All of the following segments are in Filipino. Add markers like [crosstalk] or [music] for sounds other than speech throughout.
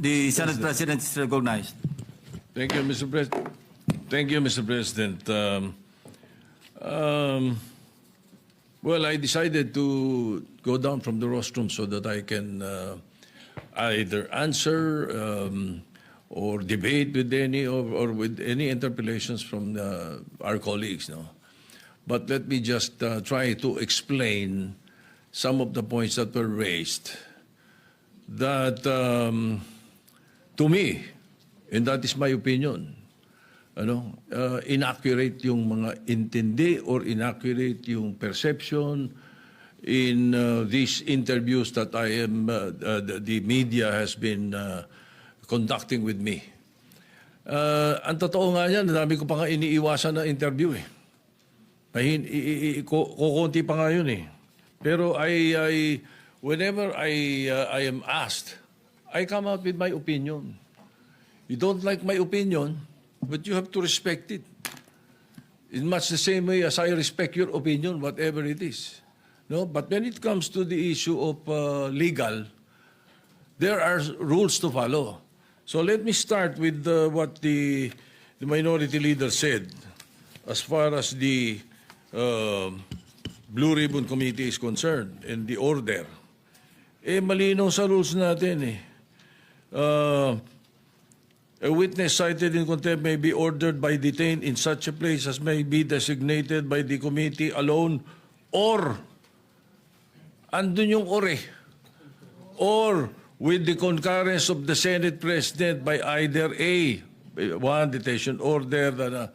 The Senate President is recognized. Thank you, Mr. President. Thank you, Mr. President. Um, um, well, I decided to go down from the rostrum so that I can uh, either answer um, or debate with any or, with any interpellations from uh, our colleagues. No, but let me just uh, try to explain some of the points that were raised. That um, to me, and that is my opinion, ano, uh, inaccurate yung mga intindi or inaccurate yung perception in uh, these interviews that I am, uh, uh, the, media has been uh, conducting with me. Uh, ang totoo nga yan, dami ko pa nga iniiwasan na interview eh. Mahin, i, i, kukunti pa nga yun eh. Pero I, I whenever I, uh, I am asked, I come out with my opinion. You don't like my opinion, but you have to respect it. In much the same way as I respect your opinion, whatever it is. No, but when it comes to the issue of uh, legal, there are rules to follow. So let me start with uh, what the, the minority leader said as far as the uh, Blue Ribbon Committee is concerned and the order. Eh, malinaw sa rules natin eh. Uh, a witness cited in contempt may be ordered by detained in such a place as may be designated by the committee alone or andun yung or eh. Or with the concurrence of the Senate President by either A, one detention order, da.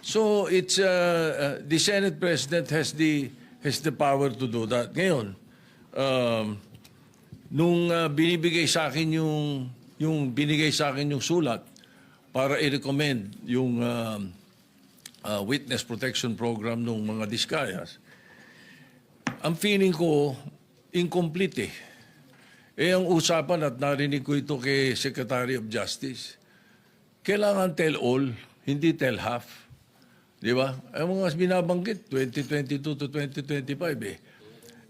so it's uh, uh, the Senate President has the has the power to do that. Ngayon, um, nung uh, binibigay sa akin yung yung binigay sa akin yung sulat para i-recommend yung um, uh, witness protection program ng mga diskayas, ang feeling ko, incomplete eh. Eh, ang usapan at narinig ko ito kay Secretary of Justice, kailangan tell all, hindi tell half. Di ba? Ang mga binabanggit, 2022 to 2025 eh.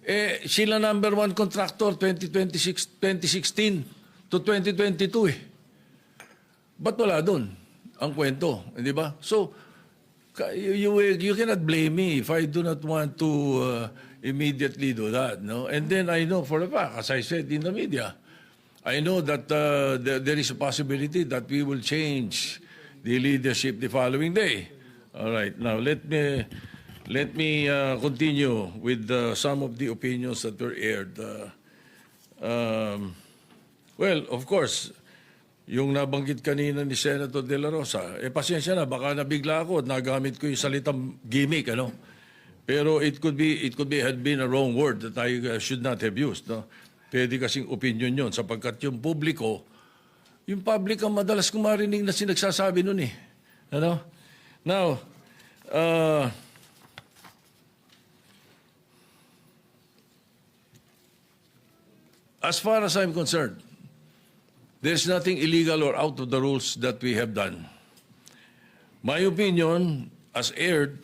Eh, sila number one contractor 2026, 2016 to 2022 eh. Ba't wala doon ang kwento? Di ba? So, you, you cannot blame me if I do not want to uh, immediately do that. No? And then I know for a fact, as I said in the media, I know that uh, there, there is a possibility that we will change the leadership the following day. All right. Now let me let me uh, continue with uh, some of the opinions that were aired. Uh, um, well, of course, yung nabanggit kanina ni Senator De La Rosa, eh pasensya na, baka nabigla ako at nagamit ko yung salitang gimmick, ano? Pero it could be, it could be, had been a wrong word that I uh, should not have used, no? Pwede kasing opinion yon sapagkat yung publiko, yung public ang madalas kong marinig na sinagsasabi nun eh. Ano? Now, uh, as far as I'm concerned, there's nothing illegal or out of the rules that we have done. My opinion, as aired,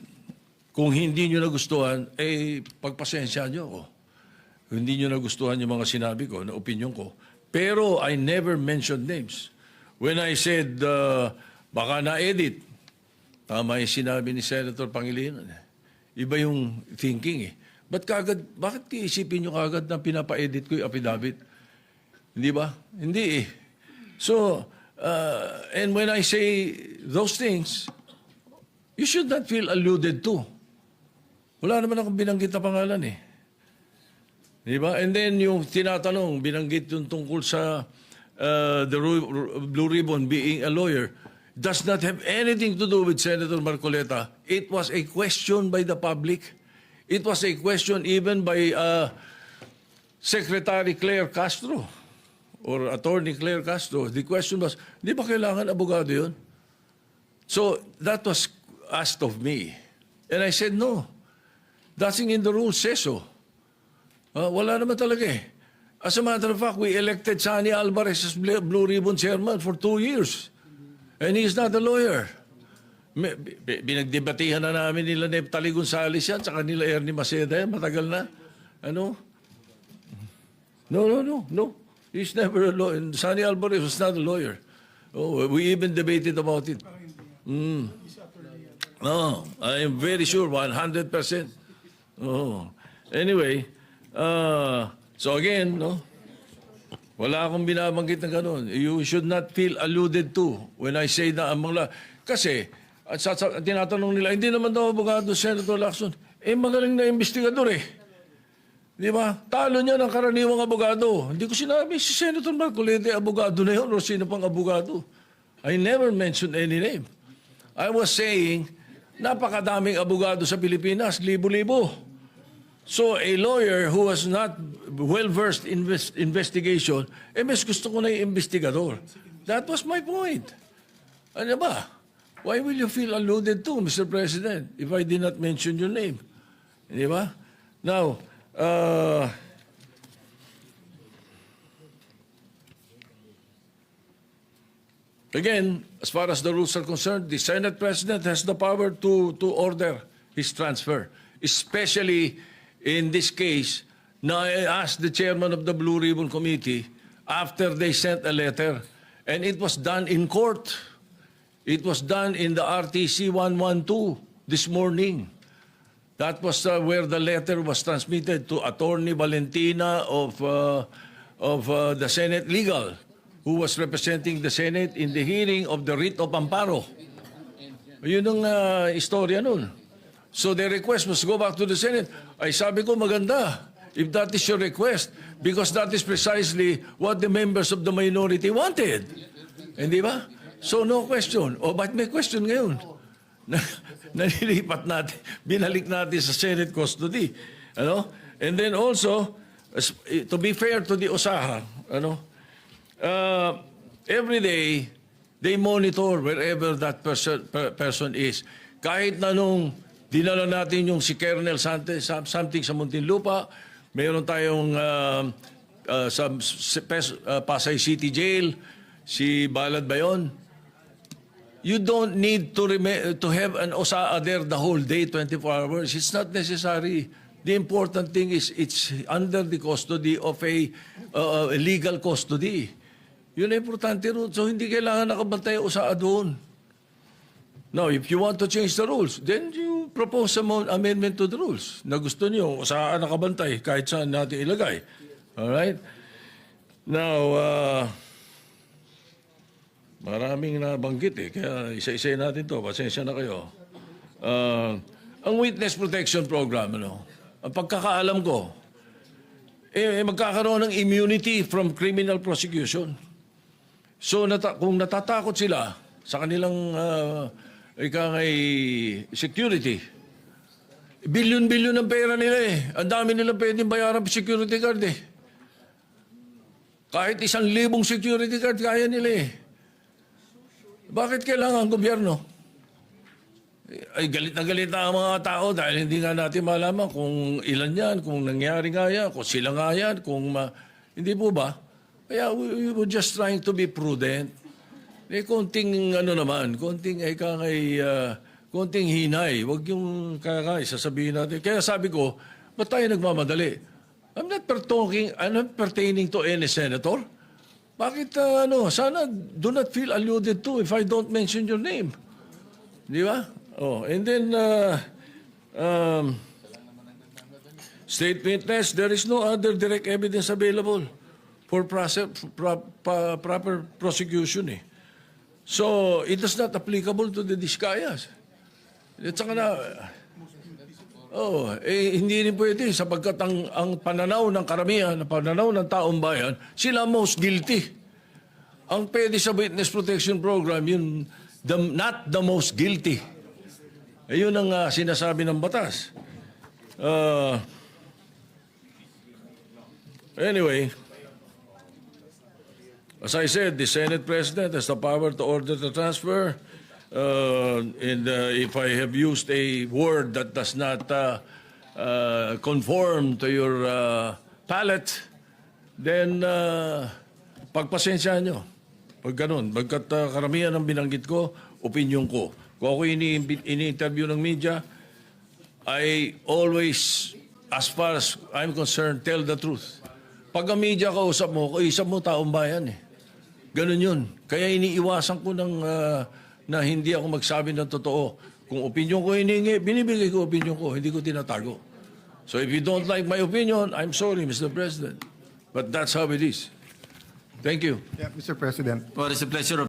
kung hindi nyo nagustuhan, eh, pagpasensya nyo ako. Hindi nyo nagustuhan yung mga sinabi ko, na opinion ko. Pero I never mentioned names. When I said, uh, baka na-edit, tama yung sinabi ni Senator Pangilinan. Iba yung thinking eh. Ba't kagad, bakit iisipin nyo kagad na pinapa-edit ko yung affidavit? Hindi ba? Hindi eh. So, uh, and when I say those things, you should not feel alluded to. Wala naman akong binanggit na pangalan eh. Di ba? And then yung tinatanong, binanggit yung tungkol sa uh, the Blue Ribbon being a lawyer, does not have anything to do with Senator Marcoleta. It was a question by the public. It was a question even by uh, Secretary Claire Castro or Attorney Claire Castro. The question was, di ba kailangan abogado yun? So that was asked of me. And I said, no. Nothing in the rules says so. Ah, wala naman talaga eh. As a matter of fact, we elected Sani Alvarez as Bl- Blue Ribbon Chairman for two years. And he's not a lawyer. May- bi- bi- Binagdebatihan na namin nila Neptali Gonzales yan, sa kanila Ernie Maceda yan, matagal na. Ano? No, no, no, no. He's never a lawyer. Sonny Alvarez was not a lawyer. Oh, we even debated about it. Mm. No, I am very sure, 100%. Oh. Anyway, uh, so again, no, wala akong binabanggit na gano'n. You should not feel alluded to when I say na ang mga... Kasi, at sa, sa, tinatanong nila, hindi naman daw abogado, Senator Lacson. Eh, magaling na investigador eh. Di ba? Talo niya ng karaniwang abogado. Hindi ko sinabi, si Senator Marcolete, abogado na yun, o sino pang abogado. I never mentioned any name. I was saying, napakadaming abogado sa Pilipinas, libo-libo. So a lawyer who was not well-versed in invest- investigation, eh mas gusto ko na yung investigador. That was my point. Ano ba? Why will you feel alluded to, Mr. President, if I did not mention your name? Di ba? Now, uh, Again, as far as the rules are concerned, the Senate President has the power to, to order his transfer. Especially in this case, na I asked the chairman of the Blue Ribbon Committee after they sent a letter, and it was done in court. It was done in the RTC 112 this morning. That was uh, where the letter was transmitted to Attorney Valentina of, uh, of uh, the Senate Legal, who was representing the Senate in the hearing of the writ of amparo. Yun ang uh, istorya nun. So the request was go back to the Senate. Ay sabi ko maganda if that is your request because that is precisely what the members of the minority wanted. Hindi ba? So no question. O ba't may question ngayon? Na, [laughs] nanilipat natin, binalik natin sa Senate custody. Ano? And then also, as- to be fair to the Osaha, ano, uh, every day, they monitor wherever that person, per- person is. Kahit na nung dinala natin yung si Colonel Sante, some- something sa Muntinlupa, mayroon tayong uh, uh, sa sa uh, Pasay City Jail, si Balad ba? You don't need to to have an OSAA there the whole day, 24 hours. It's not necessary. The important thing is it's under the custody of a, uh, a legal custody. Yun ang importante ron. So hindi kailangan nakabantay OSAA doon. Now, if you want to change the rules, then you propose some amendment to the rules na gusto niyo OSAA nakabantay kahit saan natin ilagay. Alright? Now, uh, Maraming nabanggit eh, kaya isa-isa natin to. Pasensya na kayo. Ah, ang Witness Protection Program, ano, ang pagkakaalam ko, eh, eh, magkakaroon ng immunity from criminal prosecution. So nata- kung natatakot sila sa kanilang uh, ika ngay security, bilyon-bilyon ang pera nila eh. Ang dami nilang pwedeng bayaran security guard eh. Kahit isang libong security guard, kaya nila eh. Bakit kailangan ang gobyerno? Ay galit na galit na ang mga tao dahil hindi nga natin malaman kung ilan yan, kung nangyari nga yan, kung sila nga yan, kung ma... Hindi po ba? Kaya we, we were just trying to be prudent. Eh, konting ano naman, konting ay kangay, uh, konting hinay. Huwag yung kakay, sasabihin natin. Kaya sabi ko, ba't tayo nagmamadali? I'm not I'm not pertaining to any senator. Bakit uh, ano, sana do not feel alluded to if I don't mention your name. Di ba? Oh, and then uh, um, state witness, there is no other direct evidence available for process, pro, pa- proper prosecution eh. So, it is not applicable to the Discayas. At saka na, Oh, eh, hindi rin pwede sapagkat ang, ang pananaw ng karamihan, ang pananaw ng taong bayan, sila most guilty. Ang pwede sa Witness Protection Program, yun, the, not the most guilty. Eh, yun ang ah, sinasabi ng batas. Uh, anyway, as I said, the Senate President has the power to order the transfer. Uh, and uh, if I have used a word that does not uh, uh, conform to your uh, palate, then uh, pagpasensyahan nyo. Pag ganun, pagkat uh, karamihan ng binanggit ko, opinion ko. Kung ako ini- ini-interview ng media, I always, as far as I'm concerned, tell the truth. Pag ang media kausap mo, kausap mo taong bayan eh. Ganun yun. Kaya iniiwasan ko ng, ah, na hindi ako magsabi ng totoo. Kung opinion ko hiningi, binibigay ko opinion ko, hindi ko tinatago. So if you don't like my opinion, I'm sorry, Mr. President. But that's how it is. Thank you. Yeah, Mr. President. Well, it's a pleasure of